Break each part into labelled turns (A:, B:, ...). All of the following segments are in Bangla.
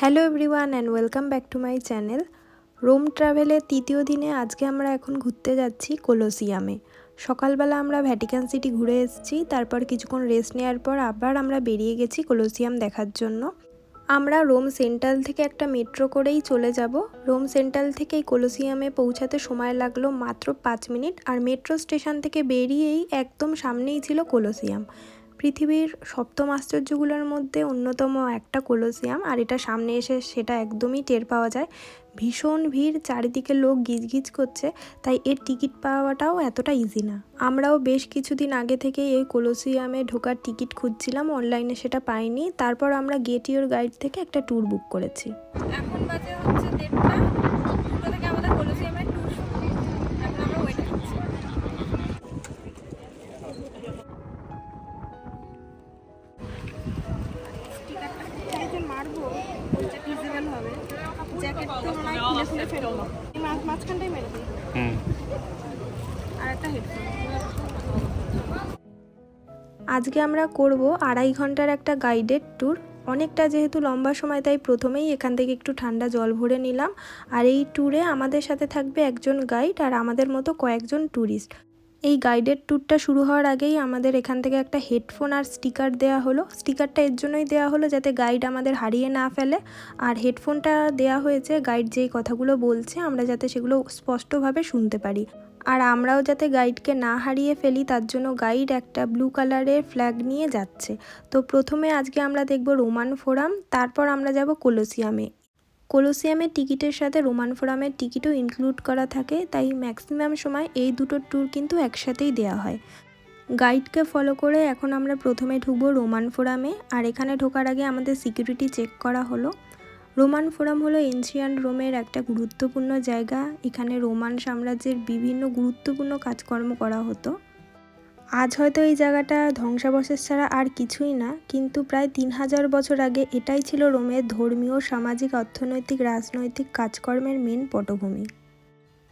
A: Hello everyone and welcome back to my channel Rome ট্রাভেলের তৃতীয় দিনে আজকে আমরা এখন ঘুরতে যাচ্ছি কোলোসিয়ামে সকালবেলা আমরা ভ্যাটিকান সিটি ঘুরে এসেছি, তারপর কিছুক্ষণ রেস্ট নেওয়ার পর আবার আমরা বেরিয়ে গেছি কোলোসিয়াম দেখার জন্য। আমরা রোম সেন্ট্রাল থেকে একটা মেট্রো করেই চলে যাব। রোম সেন্ট্রাল থেকে এই কোলোসিয়ামে পৌঁছাতে সময় লাগল মাত্র পাঁচ মিনিট, আর মেট্রো স্টেশন থেকে বেরিয়েই একদম সামনেই ছিল কোলোসিয়াম পৃথিবীর সপ্তম আশ্চর্যগুলোর মধ্যে অন্যতম একটা কোলোসিয়াম, আর এটা সামনে এসে সেটা একদমই টের পাওয়া যায়। ভীষণ ভিড়, চারিদিকে লোক গিজগিজ করছে, তাই এর টিকিট পাওয়াটাও এতটা ইজি না। আমরাও বেশ কিছুদিন আগে থেকে এই কোলোসিয়ামে ঢোকার টিকিট খুঁজছিলাম অনলাইনে সেটা পাইনি। তারপর আমরা গেট ইউর গাইড থেকে একটা ট্যুর বুক করেছি।
B: এখন বাজে হচ্ছে দেড়টা।
A: আজকে আমরা করব আড়াই ঘণ্টার একটা গাইডেড ট্যুর অনেকটা যেহেতু লম্বা সময়, তাই প্রথমেই এখান থেকে একটু ঠান্ডা জল ভরে নিলাম। আর এই ট্যুরে আমাদের সাথে থাকবে একজন গাইড আর আমাদের মতো কয়েকজন ট্যুরিস্ট এই গাইডেড ট্যুরটা শুরু হওয়ার আগেই আমাদের এখান থেকে একটা হেডফোন আর স্টিকার দেওয়া হলো। স্টিকারটা এর জন্যই দেওয়া হলো যাতে গাইড আমাদের হারিয়ে না ফেলে। আর হেডফোনটা দেওয়া হয়েছে গাইড যেই কথাগুলো বলছে, আমরা যাতে সেগুলো স্পষ্টভাবে শুনতে পারি। আর আমরাও যাতে গাইডকে না হারিয়ে ফেলি, তার জন্য গাইড একটা ব্লু কালারের ফ্ল্যাগ নিয়ে যাচ্ছে। তো প্রথমে আজকে আমরা দেখব রোমান ফোরাম তারপর আমরা যাব কোলোসিয়ামে কোলোসিয়ামের টিকিটের সাথে রোমান ফোরামের টিকিটও ইনক্লুড করা থাকে, তাই ম্যাক্সিমাম সময় এই দুটো ট্যুর কিন্তু একসাথেই দেওয়া হয়। গাইডকে ফলো করে এখন আমরা প্রথমে ঢুকবো রোমান ফোরামে, আর এখানে ঢোকার আগে আমাদের সিকিউরিটি চেক করা হলো। রোমান ফোরাম হলো এনশিয়ান রোমের একটা গুরুত্বপূর্ণ জায়গা, এখানে রোমান সাম্রাজ্যের বিভিন্ন গুরুত্বপূর্ণ কাজকর্ম করা হতো। আজ হয়তো এই জায়গাটা ধ্বংসাবশেষ ছাড়া আর কিছুই না, কিন্তু প্রায় তিন হাজার বছর আগে এটাই ছিল রোমের ধর্মীয়, সামাজিক, অর্থনৈতিক, রাজনৈতিক কাজকর্মের মেন পটভূমি।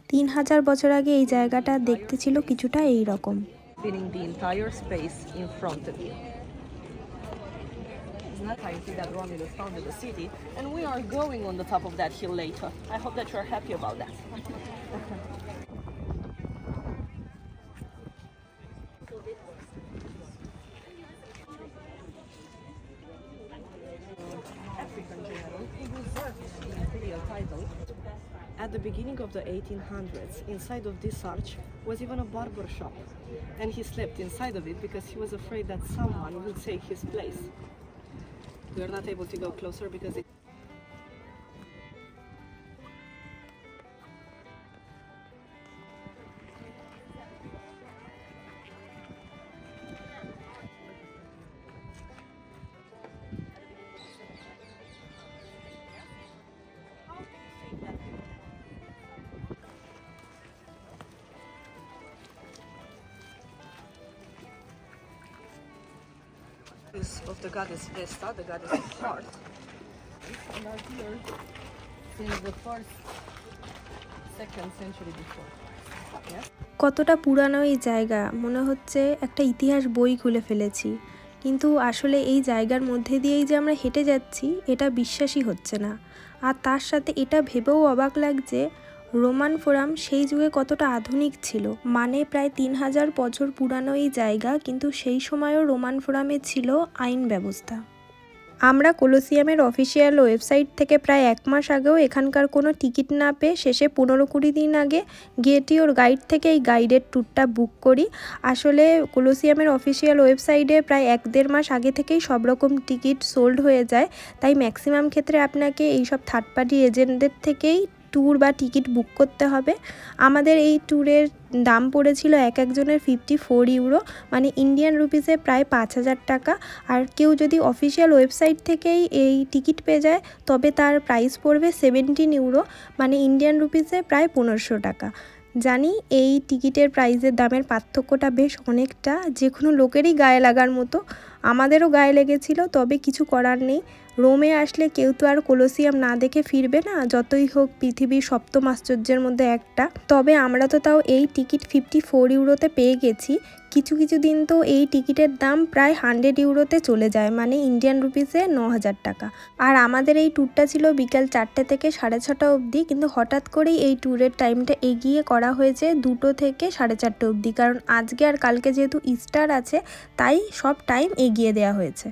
A: তিন হাজার বছর আগে এই জায়গাটা দেখতে ছিল কিছুটা এই রকম
C: the beginning of the 1800s, inside of this arch was even a barber shop. And he slept inside of it because he was afraid that someone would take his place. We are not able to go closer because it is of the goddess Vesta, the goddess of heart. And are here since the first, second century before.
A: কতটা পুরানো এই জায়গা মনে হচ্ছে একটা ইতিহাস বই খুলে ফেলেছি কিন্তু আসলে এই জায়গার মধ্যে দিয়েই যে আমরা হেঁটে যাচ্ছি এটা বিশ্বাসই হচ্ছে না আর তার সাথে এটা ভেবেও অবাক লাগছে রোমান ফোরাম সেই যুগে কতটা আধুনিক ছিল? মানে প্রায় তিন হাজার বছর পুরানো এই জায়গা, কিন্তু সেই সময়ও রোমান ফোরামে ছিল আইন ব্যবস্থা। আমরা কোলোসিয়ামের অফিসিয়াল ওয়েবসাইট থেকে প্রায় এক মাস আগেও এখানকার কোনো টিকিট না পেয়ে শেষে পনেরো কুড়ি দিন আগে গেটি ওর গাইড থেকে এই গাইডের ট্যুরটা বুক করি। আসলে কোলোসিয়ামের অফিসিয়াল ওয়েবসাইটে প্রায় এক দেড় মাস আগে থেকেই সব রকম টিকিট সোল্ড হয়ে যায়। তাই ম্যাক্সিমাম ক্ষেত্রে আপনাকে এইসব থার্ড পার্টি এজেন্টদের থেকেই ট্যুর বা টিকিট বুক করতে হবে। আমাদের এই ট্যুরের দাম পড়েছিল এক একজনের ফিফটি ফোর ইউরো মানে ইন্ডিয়ান রুপিসে প্রায় পাঁচ হাজার টাকা। আর কেউ যদি অফিসিয়াল ওয়েবসাইট থেকেই এই টিকিট পেয়ে যায়, তবে তার প্রাইস পড়বে সেভেন্টিন ইউরো মানে ইন্ডিয়ান রুপিসে প্রায় পনেরোশো টাকা। জানি এই টিকিটের প্রাইসের দামের পার্থক্যটা বেশ অনেকটা, যে কোনো লোকেরই গায়ে লাগার মতো। আমাদেরও গায়ে লেগেছিল, তবে কিছু করার নেই। রোমে আসলে কেউ তো আর কোলোসিয়াম না দেখে ফিরবে না, যতই হোক পৃথিবীর সপ্তম আশ্চর্যের মধ্যে একটা। তবে আমরা তো তাও এই টিকিট ফিফটি ফোর ইউরোতে পেয়ে গেছি। কিছু কিছু দিন তো এই টিকিটের দাম প্রায় হান্ড্রেড ইউরোতে চলে যায় মানে ইন্ডিয়ান রুপিসে ন হাজার টাকা। আর আমাদের এই ট্যুরটা ছিল বিকাল চারটে থেকে সাড়ে ছটা অবধি, কিন্তু হঠাৎ করেই এই ট্যুরের টাইমটা এগিয়ে করা হয়েছে দুটো থেকে সাড়ে চারটে অবধি। কারণ আজকে আর কালকে যেহেতু ইস্টার আছে, তাই সব টাইম এগিয়ে দেওয়া হয়েছে।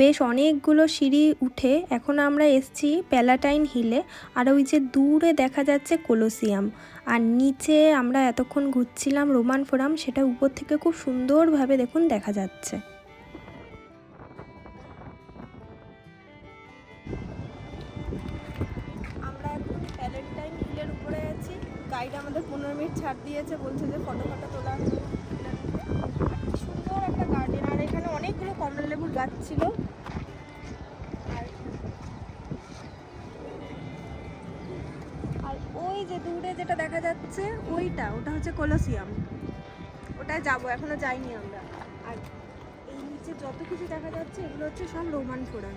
A: বেশ অনেকগুলো সিঁড়ি উঠে এখন আমরা এসছি প্যালাটাইন হিলে। আর ওই যে দূরে দেখা যাচ্ছে কোলোসিয়াম। আর নিচে আমরা এতক্ষণ ঘুরছিলাম রোমান ফোরাম, সেটা উপর থেকে খুব সুন্দরভাবে দেখুন দেখা যাচ্ছে।
B: গাইড আমাদের পনেরো মিনিট ছাড় দিয়েছে, বলছে যে ফটো ফটো তোলা হবে। আর কি সুন্দর একটা গার্ডেন আর এখানে অনেকগুলো কমলা লেবুর গাছ ছিল। আর ওই যে দূরে যেটা দেখা যাচ্ছে, ওইটা, ওটা হচ্ছে কলসিয়াম। ওটায় যাব, এখনও যাইনি আমরা। আর এই নিচে যত কিছু দেখা যাচ্ছে, এগুলো হচ্ছে সব রোমান ফোরাম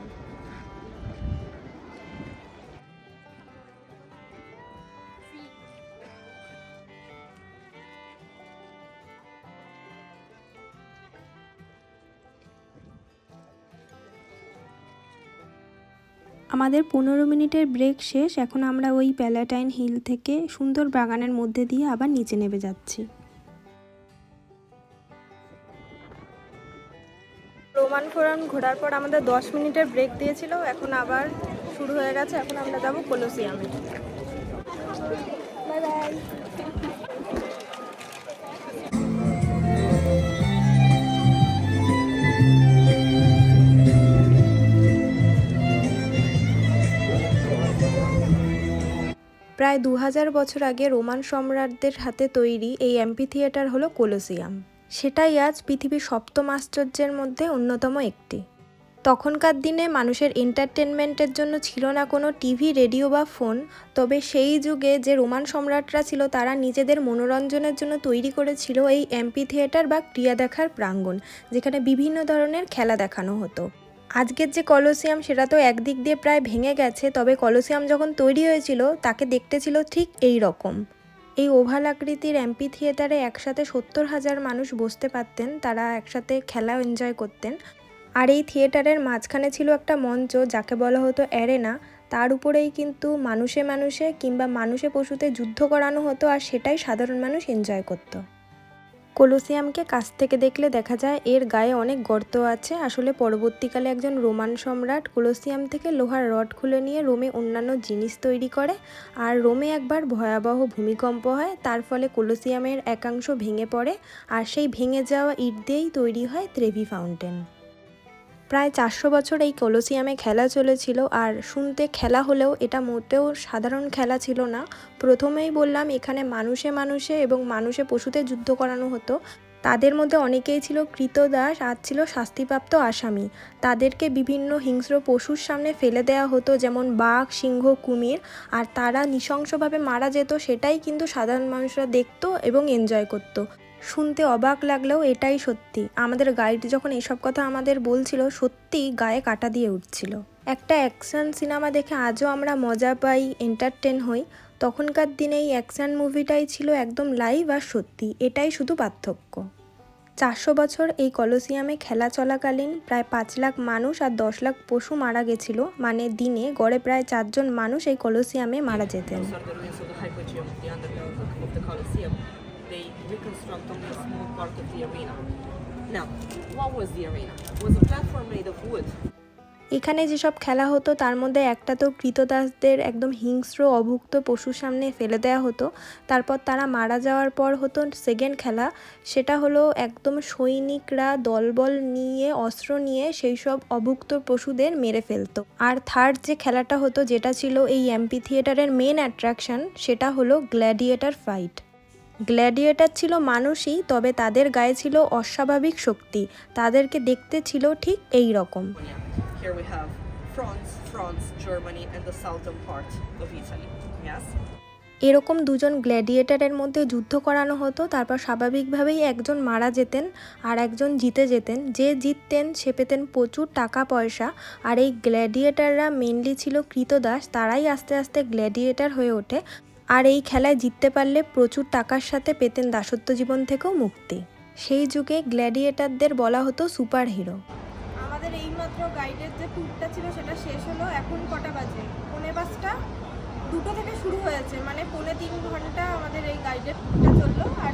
A: আমাদের পনেরো মিনিটের ব্রেক শেষ এখন আমরা ওই প্যালাটাইন হিল থেকে সুন্দর বাগানের মধ্যে দিয়ে আবার নিচে নেমে যাচ্ছি।
B: রোমান ফোরান ঘোরার পর আমাদের দশ মিনিটের ব্রেক দিয়েছিল এখন আবার শুরু হয়ে গেছে এখন আমরা যাব কলোসিয়ামে বাই বাই
A: প্রায় দু হাজার বছর আগে রোমান সম্রাটদের হাতে তৈরি এই অ্যাম্পি থিয়েটার হলো কোলোসিয়াম। সেটাই আজ পৃথিবীর সপ্তম আশ্চর্যের মধ্যে অন্যতম একটি। তখনকার দিনে মানুষের এন্টারটেনমেন্টের জন্য ছিল না কোনো টিভি, রেডিও বা ফোন, তবে সেই যুগে যে রোমান সম্রাটরা ছিল তারা নিজেদের মনোরঞ্জনের জন্য তৈরি করেছিল এই অ্যাম্পি থিয়েটার বা ক্রিয়া দেখার প্রাঙ্গণ, যেখানে বিভিন্ন ধরনের খেলা দেখানো হতো। আজকের যে কলোসিয়াম সেটা তো একদিক দিয়ে প্রায় ভেঙে গেছে, তবে কলোসিয়াম যখন তৈরি হয়েছিল, তাকে দেখতে ছিল ঠিক এই রকম। এই ওভাল আকৃতির অ্যাম্পি থিয়েটারে একসাথে সত্তর হাজার মানুষ বসতে পারতেন, তারা একসাথে খেলা এনজয় করতেন। আর এই থিয়েটারের মাঝখানে ছিল একটা মঞ্চ, যাকে বলা হতো অ্যারেনা। তার উপরেই কিন্তু মানুষে মানুষে কিংবা মানুষে পশুতে যুদ্ধ করানো হতো, আর সেটাই সাধারণ মানুষ এনজয় করতো। কোলোসিয়ামকে কাছ থেকে দেখলে দেখা যায় এর গায়ে অনেক গর্ত আছে। আসলে পরবর্তীকালে একজন রোমান সম্রাট কোলোসিয়াম থেকে লোহার রড খুলে নিয়ে রোমে অন্যান্য জিনিস তৈরি করে আর রোমে একবার ভয়াবহ ভূমিকম্প হয়, তার ফলে কোলোসিয়ামের একাংশ ভেঙে পড়ে আর সেই ভেঙে যাওয়া ইট দিয়েই তৈরি হয় ত্রেভি ফাউন্টেন। প্রায় চারশো বছর এই কলোসিয়ামে খেলা চলেছিল আর শুনতে খেলা হলেও এটা মোটেও সাধারণ খেলা ছিল না। প্রথমেই বললাম এখানে মানুষে মানুষে এবং মানুষে পশুতে যুদ্ধ করানো হতো। তাদের মধ্যে অনেকেই ছিল কৃতদাস আর ছিল শাস্তিপ্রাপ্ত আসামি। তাদেরকে বিভিন্ন হিংস্র পশুর সামনে ফেলে দেওয়া হতো, যেমন বাঘ, সিংহ, কুমির। আর তারা নৃশংসভাবে মারা যেত, সেটাই কিন্তু সাধারণ মানুষরা দেখতো এবং এনজয় করতো। শুনতে অবাক লাগলেও এটাই সত্যি। আমাদের গাইড যখন এসব কথা আমাদের বলছিল সত্যি গায়ে কাটা দিয়ে উঠছিল। একটা অ্যাকশন সিনেমা দেখে আজও আমরা মজা পাই এন্টারটেন হই। তখনকার দিনে এই অ্যাকশন মুভিটাই ছিল একদম লাইভ আর সত্যি, এটাই শুধু পার্থক্য। চারশো বছর এই কলোসিয়ামে খেলা চলাকালীন প্রায় পাঁচ লাখ মানুষ আর দশ লাখ পশু মারা গেছিল মানে দিনে গড়ে প্রায় চারজন মানুষ এই কলোসিয়ামে মারা যেতেন।
C: They reconstruct only a small part of the arena. Now, what was the arena? It was a platform made of wood.
A: এখানে যেসব খেলা হতো তার মধ্যে একটা তো কৃতদাসদের একদম হিংস্র অভুক্ত পশুর সামনে ফেলে দেওয়া হতো তারপর তারা মারা যাওয়ার পর হতো সেকেন্ড খেলা সেটা হলো একদম সৈনিকরা দলবল নিয়ে অস্ত্র নিয়ে সেই সব অভুক্ত পশুদের মেরে ফেলতো আর থার্ড যে খেলাটা হতো যেটা ছিল এই এমপি থিয়েটারের মেন অ্যাট্রাকশন সেটা হলো গ্ল্যাডিয়েটার ফাইট গ্ল্যাডিয়েটার ছিল মানুষই তবে তাদের গায়ে ছিল অস্বাভাবিক শক্তি। তাদেরকে দেখতে ছিল ঠিক এই রকম? এরকম দুজন গ্ল্যাডিয়েটারের মধ্যে যুদ্ধ করানো হতো তারপর স্বাভাবিকভাবেই একজন মারা যেতেন আর একজন জিতে যেতেন। যে জিততেন সে পেতেন প্রচুর টাকা পয়সা আর এই গ্ল্যাডিয়েটাররা মেনলি ছিল কৃতদাস তারাই আস্তে আস্তে গ্ল্যাডিয়েটার হয়ে ওঠে। আর এই খেলায় জিততে পারলে প্রচুর টাকার সাথে পেতেন দাসত্ব জীবন থেকেও মুক্তি। সেই যুগে গ্ল্যাডিয়েটারদের বলা হতো সুপার হিরো
B: আমাদের এইমাত্র গাইডের যে ট্যুরটা ছিল সেটা শেষ হলো এখন কটা বাজে? পৌনে পাঁচটা? দুটো থেকে শুরু হয়েছে মানে পৌনে তিন ঘণ্টা আমাদের এই গাইডের ট্যুরটা চলল। আর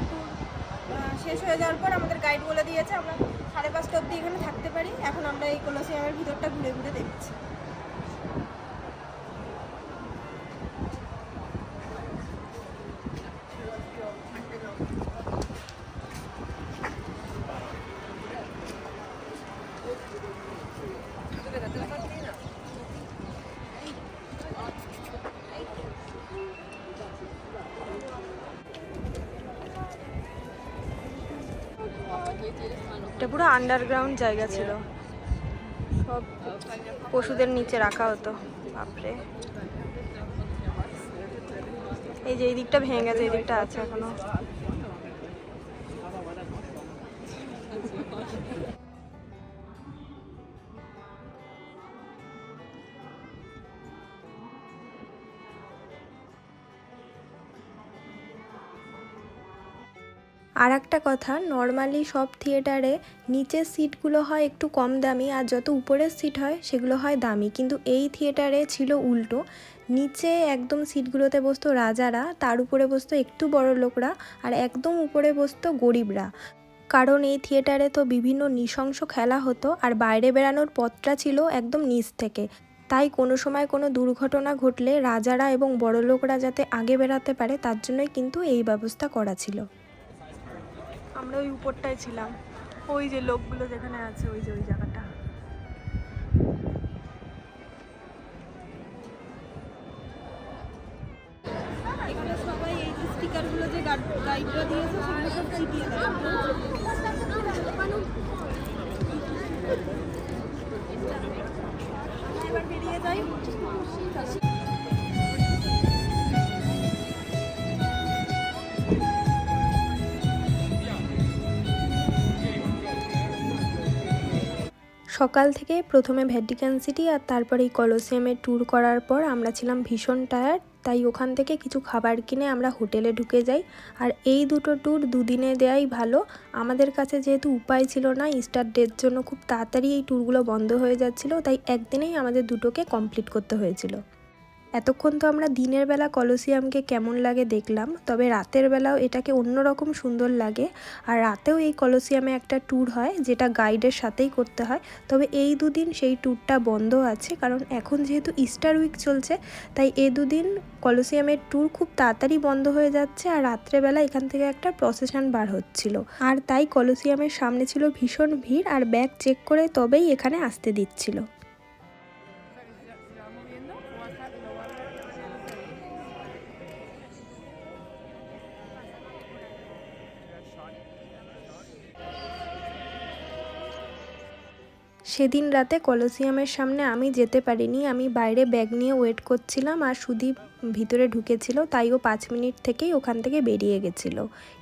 B: শেষ হয়ে যাওয়ার পর আমাদের গাইড বলে দিয়েছে, আমরা সাড়ে পাঁচটা অবধি এখানে থাকতে পারি। এখন আমরা এই কলসিয়ামের ভিতরটা ঘুরে ঘুরে দেখছি।
A: এটা পুরো আন্ডারগ্রাউন্ড জায়গা ছিল। সব পশুদের নিচে রাখা হতো। বাপরে। এই যে এই দিকটা ভেঙে গেছে, এই দিকটা আছে এখনও। আর একটা কথা নর্মালি সব থিয়েটারে নিচের সিটগুলো হয় একটু কম দামি আর যত উপরের সিট হয় সেগুলো হয় দামি। কিন্তু এই থিয়েটারে ছিল উল্টো। নিচে একদম সিটগুলোতে বসতো রাজারা, তার উপরে বসতো একটু বড় লোকরা আর একদম উপরে বসতো গরিবরা। কারণ এই থিয়েটারে তো বিভিন্ন নৃশংস খেলা হতো আর বাইরে বেরানোর পথটা ছিল একদম নিচ থেকে। তাই কোনো সময় কোনো দুর্ঘটনা ঘটলে রাজারা এবং বড়লোকরা যাতে আগে বেরাতে পারে তার জন্যই কিন্তু এই ব্যবস্থা করা ছিল। আমরা ওই উপরটায় ছিলাম। ওই যে লোকগুলো যেখানে আছে, ওই যে ওই জায়গাটা।
B: এখানে সবাই এই যে স্পিকারগুলো যে গাইডরা দিয়েছে, সেগুলো সব চিপিয়ে দেয় এবার বেরিয়ে যাই।
A: সকাল থেকে প্রথমে ভ্যাটিকান সিটি আর তারপরে এই কলোসিয়ামে ট্যুর করার পর আমরা ছিলাম ভীষণ টায়ার্ড, তাই ওখান থেকে কিছু খাবার কিনে আমরা হোটেলে ঢুকে যাই। আর এই দুটো ট্যুর দুদিনে দেওয়াই ভালো। আমাদের কাছে যেহেতু উপায় ছিল না স্টার ডের জন্য খুব তাড়াতাড়ি এই ট্যুরগুলো বন্ধ হয়ে যাচ্ছিল, তাই একদিনেই আমাদের দুটোকে কমপ্লিট করতে হয়েছিল। এতক্ষণ তো আমরা দিনের বেলা কলোসিয়ামকে কেমন লাগে দেখলাম, তবে রাতের বেলাও এটাকে অন্যরকম সুন্দর লাগে। আর রাতেও এই কলোসিয়ামে একটা ট্যুর হয়, যেটা গাইডের সাথেই করতে হয়। তবে এই দুদিন সেই ট্যুরটা বন্ধ আছে, কারণ এখন যেহেতু ইস্টার উইক চলছে, তাই এ দুদিন কলোসিয়ামের ট্যুর খুব তাড়াতাড়ি বন্ধ হয়ে যাচ্ছে আর রাত্রেবেলা এখান থেকে একটা প্রসেশন বার হচ্ছিল। আর তাই কলোসিয়ামের সামনে ছিল ভীষণ ভিড় আর ব্যাগ চেক করে তবেই এখানে আসতে দিচ্ছিল। সেদিন রাতে কলোসিয়ামের সামনে আমি যেতে পারিনি। আমি বাইরে ব্যাগ নিয়ে ওয়েট করছিলাম আর সুদীপ ভিতরে ঢুকেছিল, তাই ও পাঁচ মিনিট থেকেই ওখান থেকে বেরিয়ে গেছিল।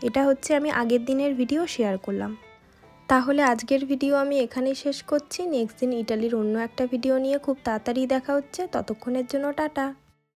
A: এটা হচ্ছে আমি আগের দিনের ভিডিও শেয়ার করলাম। তাহলে আজকের ভিডিও আমি এখানেই শেষ করছি। নেক্সট দিন ইটালির অন্য একটা ভিডিও নিয়ে খুব তাড়াতাড়ি দেখা হচ্ছে। ততক্ষণের জন্য টাটা।